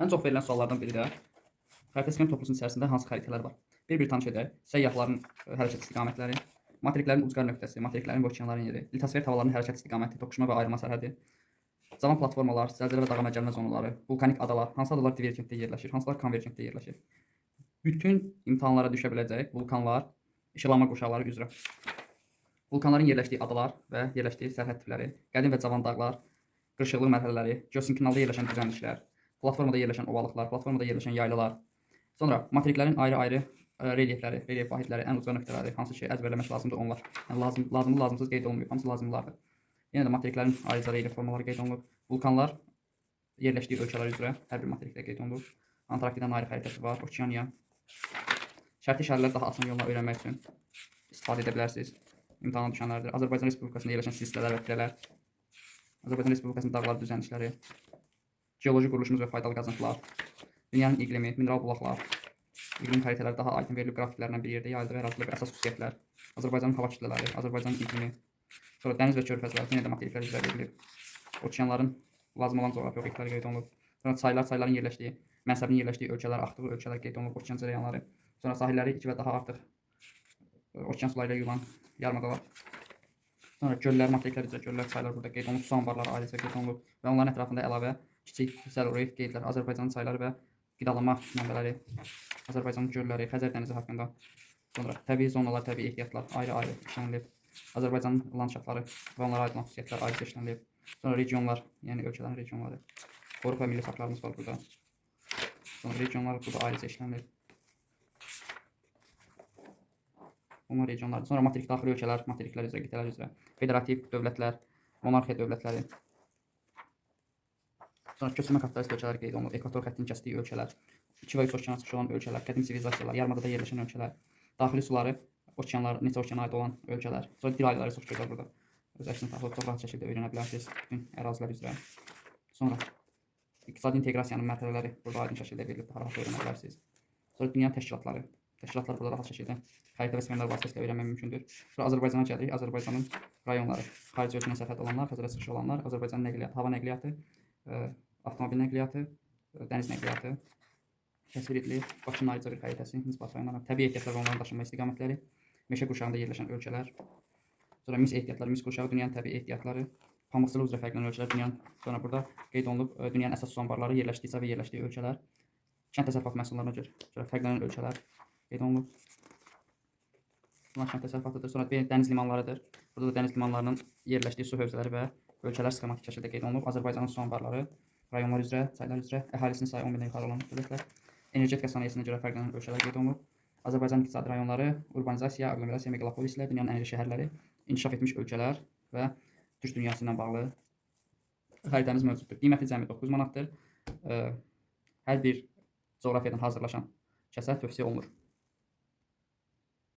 Ən çox verilən suallardan biri də xəritə sxem toplusunun içərisində hansı xəritələr var? Bir-bir tanış edək. Səyyahların ə, hərəkət istiqamətləri, materiklərin ucqar nöqtəsi, materiklərin və okeanların yeri, litosfer havaların hərəkət istiqaməti, toqquşma və ayrılma sərhədi, cavan platformalar, zəlzələ və dağa məcəlmə zonaları, vulkanik adalar, hansı adalar divergentdə yerləşir, hansılar konvergentdə yerləşir. Bütün imtahanlara düşə biləcək vulkanlar, işıqlanma qurşaqları üzrə. Vulkanların yerləşdiyi adalar və yerləşdiyi sərhəd tipləri, qədim və cavan dağlar, qırışıqlıq mərhələləri, geosinklinalda yerləşən düzənliklər, platformada yerləşən ovalıqlar, platformada yerləşən yaylalar, sonra materiklərin ayrı-ayrı ə, relyefləri, relyef vahidləri, ən ucqa nöqtələri, hansı ki əzbərləmək lazımdır onlar. Yəni lazım, lazımlı, lazımsız qeyd olunmuyor, hamısı lazımlılardır. Yenə də materiklərin ayrıca relyef formaları qeyd olunur. Vulkanlar yerləşdiyi ölkələr üzrə hər bir materikdə qeyd olunur. Antarktidanın ayrı xəritəsi var, Okeaniya. Şərti şəhərləri daha asan yolla öyrənmək üçün istifadə edə bilərsiniz. İmtahana düşənlərdir. Azərbaycan Respublikasında yerləşən silsilələr və pirələr, Azərbaycan Respublikasının dağlar düzənlikləri, geoloji quruluşumuz və faydalı qazıntılar, dünyanın iqlimi, mineral bulaqlar, iqlim xəritələri daha aydın verilib qrafiklərlə bir yerdə yayıldı və və əsas xüsusiyyətlər, Azərbaycanın hava kütlələri, Azərbaycanın iqlimi, sonra dəniz və körfəzlər, yenə də materiklər üzrə verilib. Okeanların lazım olan coğrafi obyektləri qeyd olunub. Sonra çaylar, çayların yerləşdiyi, mənsəbinin yerləşdiyi ölkələr, axdığı ölkələr qeyd olunub, okean cərəyanları. Sonra sahilləri 2 və daha artıq ə, okean suları ilə yulan yarımadalar. Sonra göllər, materiklər üzrə göllər, çaylar burada qeyd olunub, su anbarları ayrıca qeyd olunub və onların ətrafında əlavə kiçik zəruri qeydlər, Azərbaycanın çayları və qidalanma mənbələri, Azərbaycanın gölləri, Xəzər dənizi haqqında, sonra təbii zonalar, təbii ehtiyatlar ayrı-ayrı işlənilib. Azərbaycanın landşaftları və onlara aid xüsusiyyətlər ayrıca işlənilib. Sonra regionlar, yəni ölkələrin regionları, qoruq və milli parklarımız var burada. Sonra regionlar burada ayrıca işlənilib. Bunlar regionlardır. Sonra materik daxili ölkələr, materiklər üzrə, qitələr üzrə, federativ dövlətlər, monarxiya dövlətləri. Sonra köçürmə kapitalist ölkələr qeyd olunur. Ekvator xəttinin kəsdiyi ölkələr, 2 və 3 okeana çıxış olan ölkələr, qədim sivilizasiyalar, yarımadada yerləşən ölkələr, daxili suları, okeanlar, neçə okeana aid olan ölkələr. Sonra dil ayları çox gözəl burada. Öz əksini tapıb çox rahat şəkildə öyrənə bilərsiniz bütün ərazilər üzrə. Sonra iqtisadi inteqrasiyanın mərhələləri burada aydın şəkildə verilib, rahat öyrənə bilərsiniz. Sonra dünya təşkilatları. Təşkilatlar burada rahat şəkildə xəritə və sxemlər vasitəsilə öyrənmək mümkündür. Sonra Azərbaycana gəlirik. Azərbaycanın rayonları, xarici ölkəyə sərhəd olanlar, Xəzərə çıxış olanlar, Azərbaycanın nəqliyyatı, hava nəqliyyatı, ə, avtomobil nəqliyyatı, ə, dəniz nəqliyyatı təsvir edilir. Bakının ayrıca bir xəritəsi, Nisbat rayonları, təbii ehtiyatlar və onların daşınma istiqamətləri, meşə qurşağında yerləşən ölkələr, sonra mis ehtiyatları, mis qurşağı dünyanın təbii ehtiyatları, pamıqçılıq üzrə fərqlənən ölkələr, dünyanın sonra burada qeyd olunub ə, dünyanın əsas su anbarları, yerləşdiyi və yerləşdiyi ölkələr, kənd təsərrüfatı məhsullarına görə, görə fərqlənən ölkələr qeyd olunub. Bunlar kənd təsərrüfatıdır. Sonra dəniz limanlarıdır. Burada da dəniz limanlarının yerləşdiyi su hövzələri və ölkələr sxematik şəkildə qeyd olunub. Azərbaycanın su anbarları, rayonlar üzrə, çaylar üzrə, əhalisinin sayı 10 mindən yuxarı olan dövlətlər, energetika sənayesinə görə fərqlənən ölkələr qeyd olunub. Azərbaycan iqtisadi rayonları, urbanizasiya, aqlomerasiya, meqalopolislər, dünyanın ən iri şəhərləri, inkişaf etmiş ölkələr və türk dünyası ilə bağlı xəritəmiz mövcuddur. Qiyməti cəmi 9 manatdır. Hər bir coğrafiyadan hazırlaşan kəsə tövsiyə olunur.